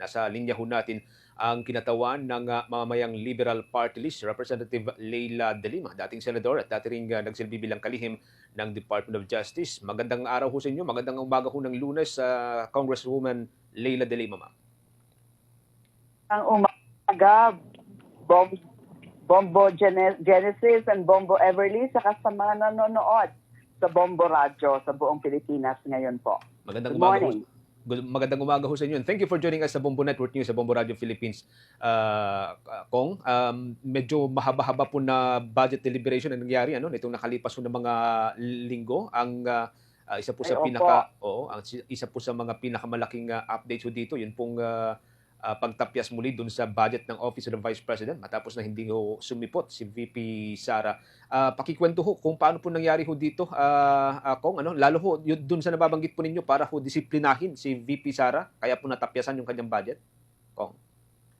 Nasa linya ho natin ang kinatawan ng ah, mamamayang Liberal Party List, Representative Leila De Lima, dating senador at dati ring ah, nagsilbi bilang kalihim ng Department of Justice. Magandang araw ho sa inyo, magandang umaga ho ng lunes, sa Congresswoman Leila De Lima, ma'am. ang umaga, Bom, Bombo Gene- Genesis and Bombo Everly, saka sa mga nanonood sa Bombo Radio sa buong Pilipinas ngayon po. Magandang Good umaga morning. Good- Magandang umaga ho sa inyo. And Thank you for joining us sa Bombo Network News sa Bombo Radio Philippines. Uh, Kong, um, medyo mahaba-haba po na budget deliberation na nangyari ano nitong nakalipas po ng mga linggo. Ang uh, uh, isa po sa Ay, opo. pinaka oo, ang isa po sa mga pinakamalaking uh, updates ho dito, yun pong uh, uh, pagtapyas muli dun sa budget ng Office of the Vice President matapos na hindi ho sumipot si VP Sara. Uh, pakikwento ho kung paano po nangyari ho dito, uh, uh, ano, lalo ho yun, dun sa nababanggit po ninyo para ho disiplinahin si VP Sara, kaya po natapyasan yung kanyang budget. Kong.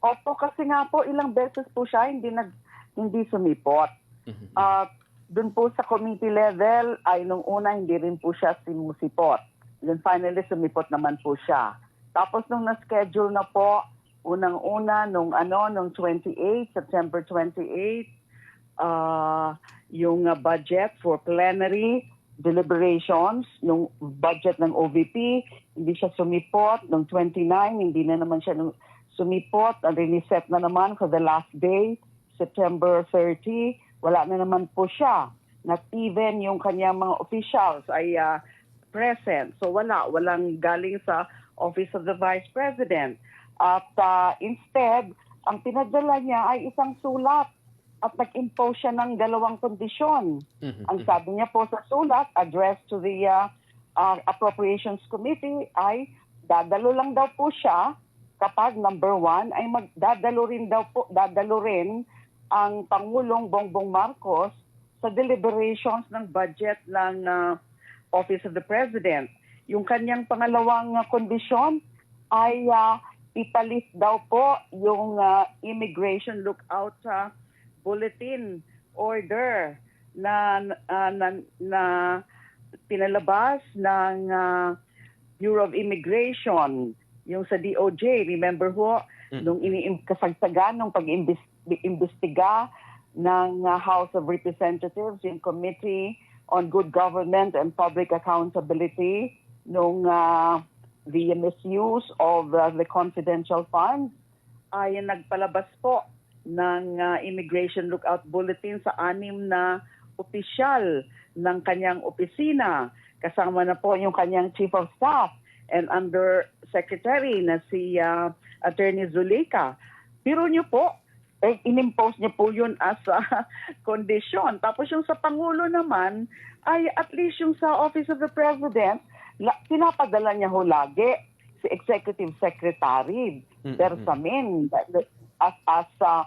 Opo, kasi nga po ilang beses po siya hindi nag hindi sumipot. Mhm. At doon po sa committee level ay nung una hindi rin po siya simusipot. Then finally sumipot naman po siya. Tapos nung na-schedule na po, unang-una nung ano, nung 28, September 28, ah yung ah, budget for plenary deliberations, yung budget ng OVP, hindi siya sumipot. Nung 29, hindi na naman siya nung- sumipot. Ang riniset na naman for the last day, September 30, wala na naman po siya. Not even yung kanyang mga officials ay ah, present. So wala, walang galing sa Office of the Vice President. At ah, instead, ang pinadala niya ay isang sulat at nag-impose siya ng dalawang kondisyon. Mhm. Ang sabi niya po sa sulat, addressed to the uh, uh, Appropriations Committee, ay dadalo lang daw po siya kapag number one ay magdadalo rin daw po, dadalo rin ang Pangulong Bongbong Marcos sa deliberations ng budget ng uh, Office of the President. Yung kanyang pangalawang uh, kondisyon ay uh, italis daw po yung uh, immigration lookout sa bulletin order na ah, na, na pinalabas ng ah, Bureau of Immigration yung sa DOJ remember ho Mm. nung iniimbestigahan nung pag-imbestiga ng ah, House of Representatives yung Committee on Good Government and Public Accountability nung ah, the misuse of ah, the confidential funds ay nagpalabas po ng ah, immigration lookout bulletin sa anim na opisyal ng kanyang opisina. Kasama na po yung kanyang chief of staff and under secretary na si ah, Attorney Zuleika. Pero niyo po, eh, inimpose niya po yun as a condition. Tapos yung sa Pangulo naman, ay at least yung sa Office of the President, la, pinapadala niya ho lagi si Executive Secretary Mm, Bersamin as, as uh,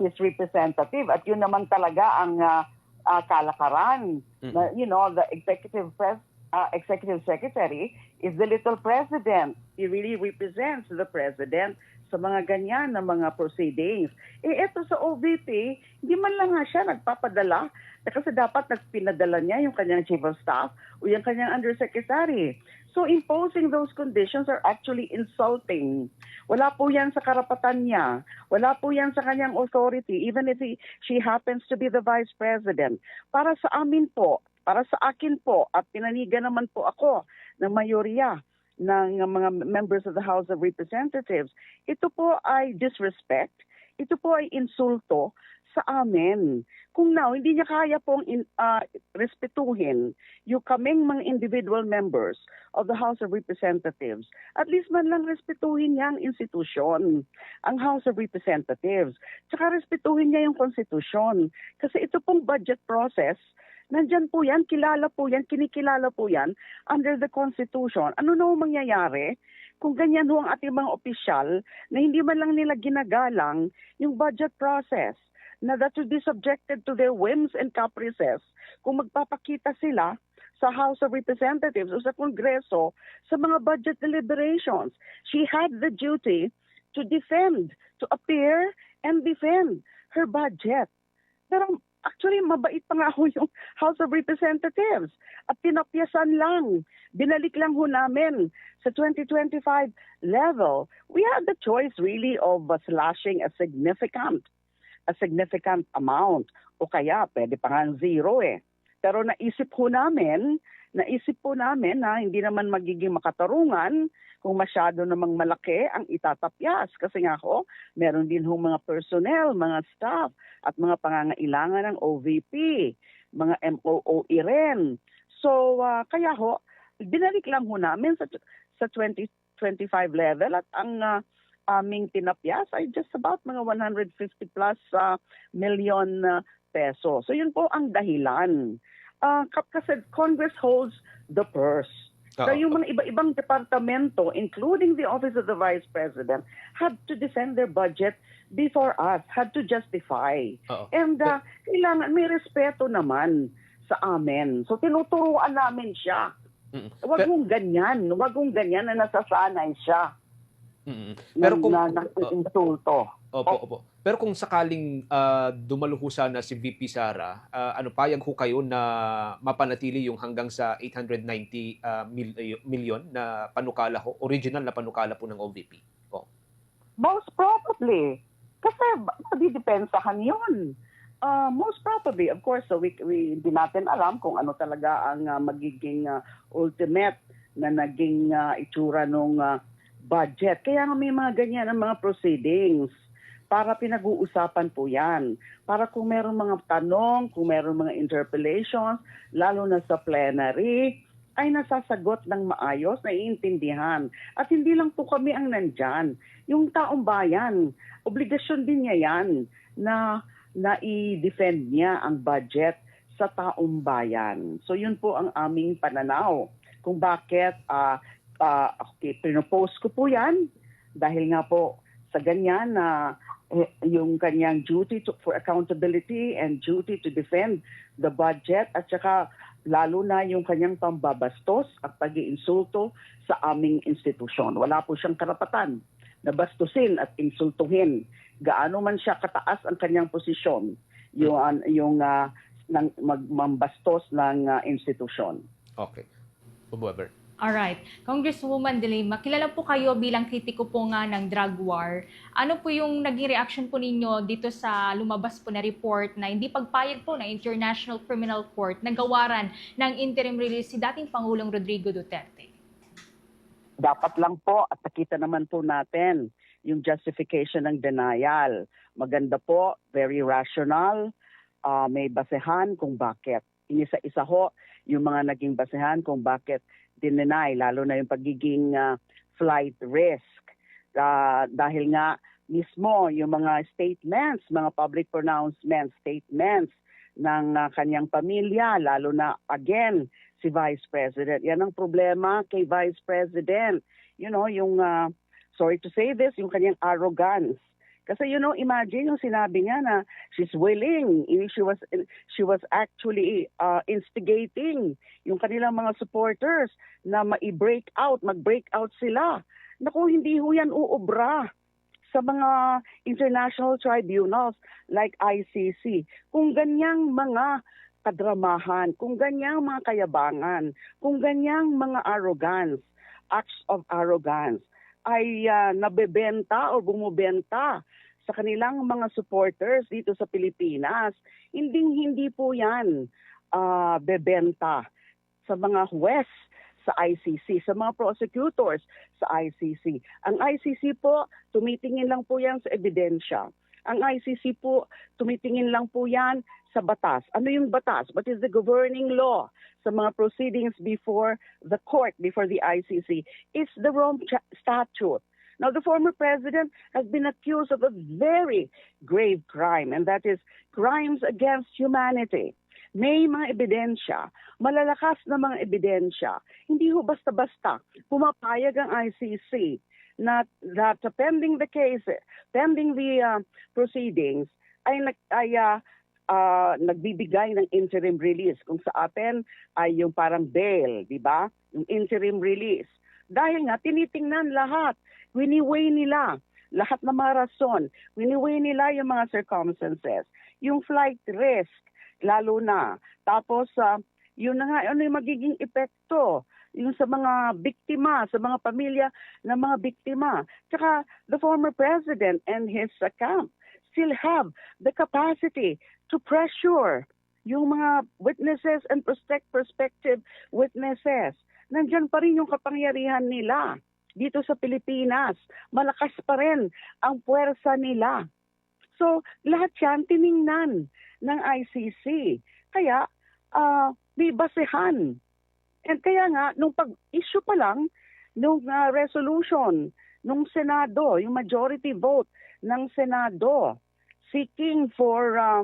his representative. At yun naman talaga ang uh, uh, kalakaran. Mm. Na, you know, the Executive Pres uh, Executive Secretary is the little president. He really represents the president sa mga ganyan na mga proceedings. Eh, eto sa OVP, hindi man lang nga siya nagpapadala eh, kasi dapat nagpinadala niya yung kanyang chief of staff o yung kanyang undersecretary. So imposing those conditions are actually insulting. Wala po yan sa karapatan niya. Wala po yan sa kanyang authority, even if he, she happens to be the vice president. Para sa amin po, para sa akin po, at pinanigan naman po ako ng mayorya ng mga members of the House of Representatives, ito po ay disrespect, ito po ay insulto sa amin. Kung now, hindi niya kaya pong in, ah, respetuhin yung kaming mga individual members of the House of Representatives, at least man lang respetuhin niya ang institusyon, ang House of Representatives. Tsaka respetuhin niya yung konstitusyon. Kasi ito pong budget process, nandyan po yan, kilala po yan, kinikilala po yan under the Constitution. Ano na mangyayari kung ganyan ho ang ating mga opisyal na hindi man lang nila ginagalang yung budget process na that should be subjected to their whims and caprices kung magpapakita sila sa House of Representatives o sa Kongreso sa mga budget deliberations. She had the duty to defend, to appear and defend her budget. Pero actually, mabait pa nga ho yung House of Representatives at pinapyasan lang binalik lang ho namin sa 2025 level. We had the choice really of uh, slashing a significant a significant amount o kaya pwede pa nga zero eh. Pero naisip ho namin, naisip po namin na hindi naman magiging makatarungan kung masyado namang malaki ang itatapyas. Kasi nga ho, meron din ho mga personnel, mga staff, at mga pangangailangan ng OVP, mga MOOE rin. So, ah, kaya ho, binalik lang ho namin sa, sa 2025 level at ang ah, aming tinapyas ay just about mga 150 plus ah, million ah, peso. So, yun po ang dahilan. Ah, kap- kasi Congress holds the purse. So Oo. yung mga iba-ibang departamento, including the Office of the Vice President, had to defend their budget before us, had to justify. Oo. And uh, kailangan may respeto naman sa amin. So tinuturuan namin siya. Mm. Huwag mong ganyan. Huwag mong ganyan na nasasanay siya. Mm. Na, Pero kung na, na, insulto. Opo, opo. Pero kung sakaling ah, dumalo ho sana si VP Sara, ah, ano payag ho kayo na mapanatili yung hanggang sa 890 ah, mil- eh, million na panukala ho, original na panukala po ng OVP? Po. Most probably. Kasi madidepensahan yun. Uh, most probably, of course, so we, we, hindi natin alam kung ano talaga ang uh, magiging uh, ultimate na naging uh, itsura ng budget. Kaya nga may mga ganyan ang mga proceedings para pinag-uusapan po yan. Para kung meron mga tanong, kung meron mga interpellations, lalo na sa plenary, ay nasasagot ng maayos, naiintindihan. At hindi lang po kami ang nandyan. Yung taong bayan, obligasyon din niya yan na na i-defend niya ang budget sa taong bayan. So yun po ang aming pananaw kung bakit ah ah, okay, pinopose ko po yan dahil nga po sa ganyan na eh, yung kanyang duty to, for accountability and duty to defend the budget at saka lalo na yung kanyang pambabastos at pag-iinsulto sa aming institusyon. Wala po siyang karapatan na bastusin at insultuhin gaano man siya kataas ang kanyang posisyon yung yung ah, ng magmambastos ng ah, institusyon. Okay. Whoever. Alright. Congresswoman De Lima, kilala po kayo bilang kritiko po nga ng drug war. Ano po yung naging reaction po ninyo dito sa lumabas po na report na hindi pagpayag po ng International Criminal Court na gawaran ng interim release si dating Pangulong Rodrigo Duterte? dapat lang po at nakita naman po natin yung justification ng denial. Maganda po, very rational, ah, may basehan kung bakit. Inisa-isa ho yung mga naging basehan kung bakit dineny, lalo na yung pagiging ah, flight risk. Ah, dahil nga mismo yung mga statements, mga public pronouncements, statements ng ah, kanyang pamilya, lalo na again si Vice President. Yan ang problema kay Vice President. You know, yung, uh, sorry to say this, yung kanyang arrogance. Kasi you know, imagine yung sinabi niya na she's willing, she was she was actually uh, instigating yung kanilang mga supporters na ma-break out, mag-break out sila. Naku, hindi ho yan uubra sa mga international tribunals like ICC. Kung ganyang mga kadramahan, kung ganyang mga kayabangan, kung ganyang mga arrogance, acts of arrogance, ay ah, nabebenta o bumubenta sa kanilang mga supporters dito sa Pilipinas, hindi hindi po yan ah, bebenta sa mga huwes sa ICC, sa mga prosecutors sa ICC. Ang ICC po, tumitingin lang po yan sa ebidensya. Ang ICC po, tumitingin lang po yan sa batas. Ano yung batas? What is the governing law sa mga proceedings before the court, before the ICC? It's the Rome Statute. Now, the former president has been accused of a very grave crime, and that is crimes against humanity. May mga ebidensya, malalakas na mga ebidensya. Hindi ho basta-basta pumapayag ang ICC na that pending the case, pending the uh, proceedings, ay, nag, ay uh, uh, nagbibigay ng interim release. Kung sa atin ay yung parang bail, di ba? Yung interim release. Dahil nga, tinitingnan lahat. Winiweigh nila lahat ng mga rason. Winiweigh nila yung mga circumstances. Yung flight risk, lalo na. Tapos, uh, yun na nga, ano yung magiging epekto yung sa mga biktima, sa mga pamilya ng mga biktima. Tsaka the former president and his uh, camp still have the capacity to pressure yung mga witnesses and prospect prospective witnesses. Nandyan pa rin yung kapangyarihan nila dito sa Pilipinas. Malakas pa rin ang puwersa nila. So, lahat yan tiningnan ng ICC. Kaya, ah, may basehan. And kaya nga, nung pag-issue pa lang, nung ah, resolution, nung Senado, yung majority vote ng Senado, seeking for ah,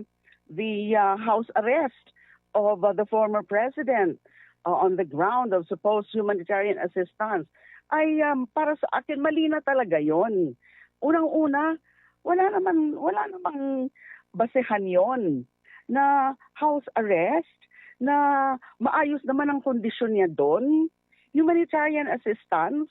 the ah, house arrest of ah, the former president ah, on the ground of supposed humanitarian assistance, ay um, para sa akin mali na talaga yon. Unang-una, wala naman wala namang basehan yon na house arrest na maayos naman ang kondisyon niya doon, humanitarian assistance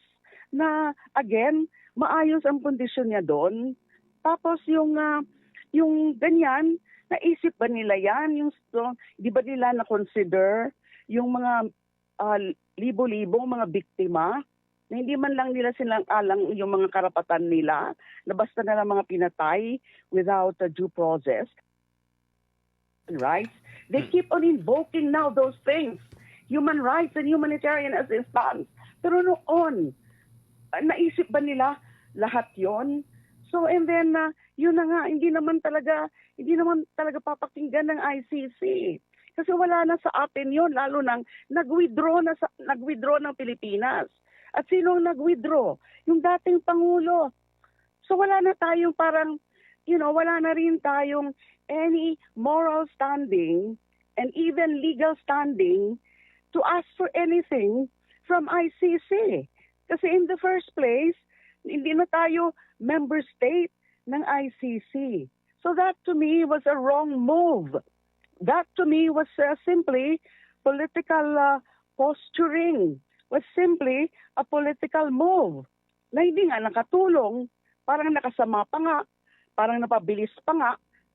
na again maayos ang kondisyon niya doon. Tapos yung ah, yung ganyan, naisip ba nila yan? Yung so, di ba nila na consider yung mga ah, libo-libong mga biktima na hindi man lang nila silang alang yung mga karapatan nila na basta na lang mga pinatay without a due process rights. They keep on invoking now those things, human rights and humanitarian assistance. Pero noon, naisip ba nila lahat yon? So and then uh, yun na nga hindi naman talaga hindi naman talaga papakinggan ng ICC. Kasi wala na sa atin yon lalo nang nag-withdraw na sa, nag-withdraw ng Pilipinas. At sino ang nag-withdraw? Yung dating pangulo. So wala na tayong parang you know, wala na rin tayong any moral standing and even legal standing to ask for anything from ICC. Kasi in the first place, hindi na tayo member state ng ICC. So that to me was a wrong move. That to me was uh, simply political uh, posturing, was simply a political move na hindi nga nakatulong, parang nakasama pa nga, parang napabilis pa nga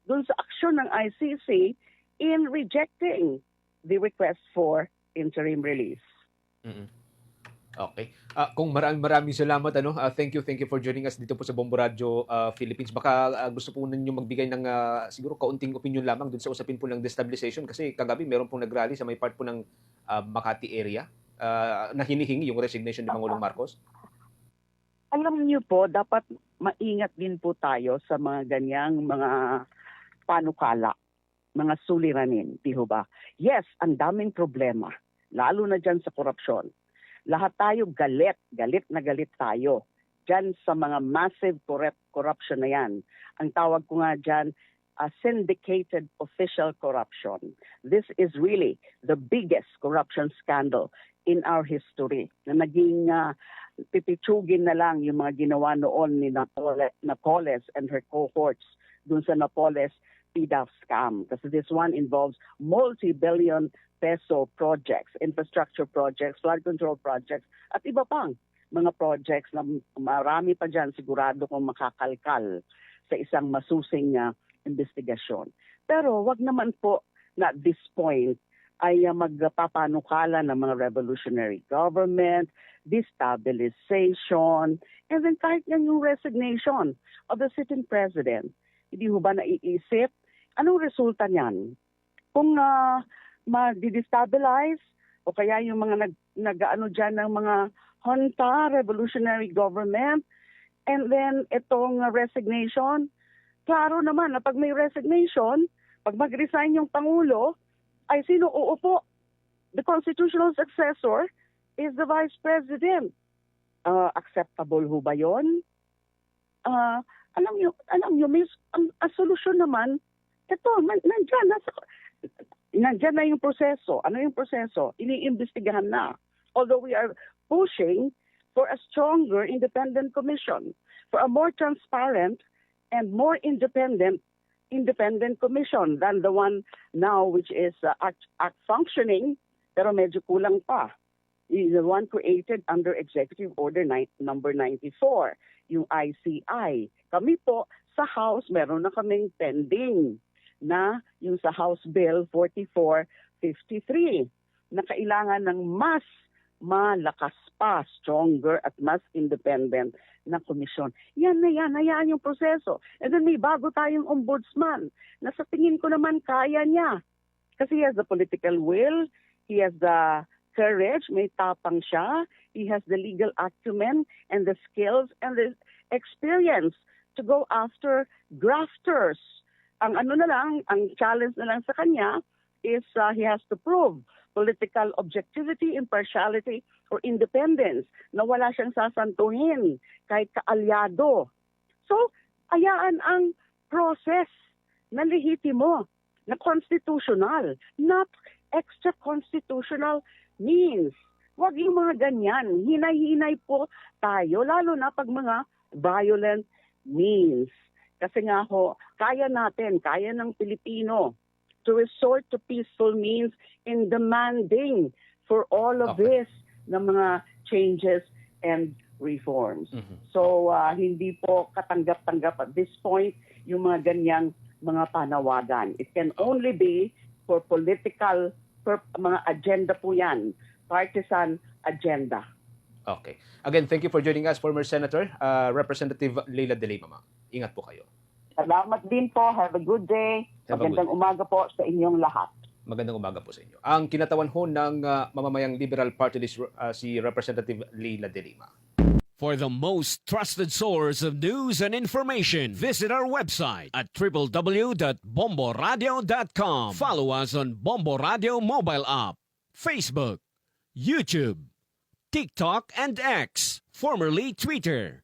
dun sa aksyon ng ICC in rejecting the request for interim release. Mm-mm. Okay. Ah, kung maraming maraming salamat ano. ah, thank you, thank you for joining us dito po sa Bombo Radio ah, Philippines. Baka ah, gusto po ninyo magbigay ng ah, siguro kaunting opinion lamang dun sa usapin po ng destabilization kasi kagabi meron pong nagrally sa may part po ng ah, Makati area ah, na hinihingi yung resignation ni Pangulong Marcos. Alam niyo po, dapat maingat din po tayo sa mga ganyang mga panukala, mga suliranin, di ba? Yes, ang daming problema, lalo na dyan sa korupsyon. Lahat tayo galit, galit na galit tayo dyan sa mga massive corrupt, corruption na yan. Ang tawag ko nga dyan, a syndicated official corruption. This is really the biggest corruption scandal in our history na naging ah, pipitsugin na lang yung mga ginawa noon ni Napole- Napoles and her cohorts dun sa Napoles PDAF scam. Kasi this one involves multi-billion peso projects, infrastructure projects, flood control projects, at iba pang mga projects na marami pa dyan sigurado kung makakalkal sa isang masusing ah, investigasyon. Pero wag naman po na at this point ay uh, magpapanukala ng mga revolutionary government, destabilization, and then kahit yan yung resignation of the sitting president. Hindi ho ba naiisip? Anong resulta niyan? Kung uh, ma-destabilize o kaya yung mga nag, nag-ano dyan ng mga junta, revolutionary government, and then itong uh, resignation, klaro naman na pag may resignation, pag mag-resign yung Pangulo, ay sino uupo? The constitutional successor is the Vice President. Uh, acceptable ho ba yun? Uh, alam niyo, alam niyo, miss, ang, ang solusyon naman, ito, nan, nandyan, nasa, nandyan na yung proseso. Ano yung proseso? Iniimbestigahan na. Although we are pushing for a stronger independent commission, for a more transparent and more independent independent commission than the one now which is uh, act, act functioning pero medyo kulang pa. The one created under Executive Order ni- number 94, yung ICI. Kami po sa House meron na kaming pending na yung sa House Bill 4453 na kailangan ng mas malakas pa, stronger at mas independent na komisyon. Yan na yan, hayaan yung proseso. And then may bago tayong ombudsman na sa tingin ko naman kaya niya. Kasi he has the political will, he has the courage, may tapang siya, he has the legal acumen and the skills and the experience to go after grafters. Ang ano na lang, ang challenge na lang sa kanya is uh, he has to prove political objectivity, impartiality, or independence na wala siyang sasantuhin kahit kaalyado. So, ayaan ang process na lehitimo, na constitutional, not extra-constitutional means. Huwag yung mga ganyan. Hinay-hinay po tayo, lalo na pag mga violent means. Kasi nga ho, kaya natin, kaya ng Pilipino to resort to peaceful means in demanding for all of Okay. this na mga changes and reforms. Mhm. So ah, hindi po katanggap-tanggap at this point yung mga ganyang mga panawagan. It can only be for political pur- mga agenda po yan, partisan agenda. Okay. Again, thank you for joining us, former Senator, uh, Representative Leila De Lima. Ingat po kayo. Salamat din po. Have a good day. Have a good Magandang umaga po sa inyong lahat. Magandang umaga po sa inyo. Ang kinatawan ho ng uh, mamamayang Liberal Party list uh, si Representative Leila De Lima. For the most trusted source of news and information, visit our website at www.bomboradio.com. Follow us on Bombo Radio mobile app, Facebook, YouTube, TikTok, and X, formerly Twitter.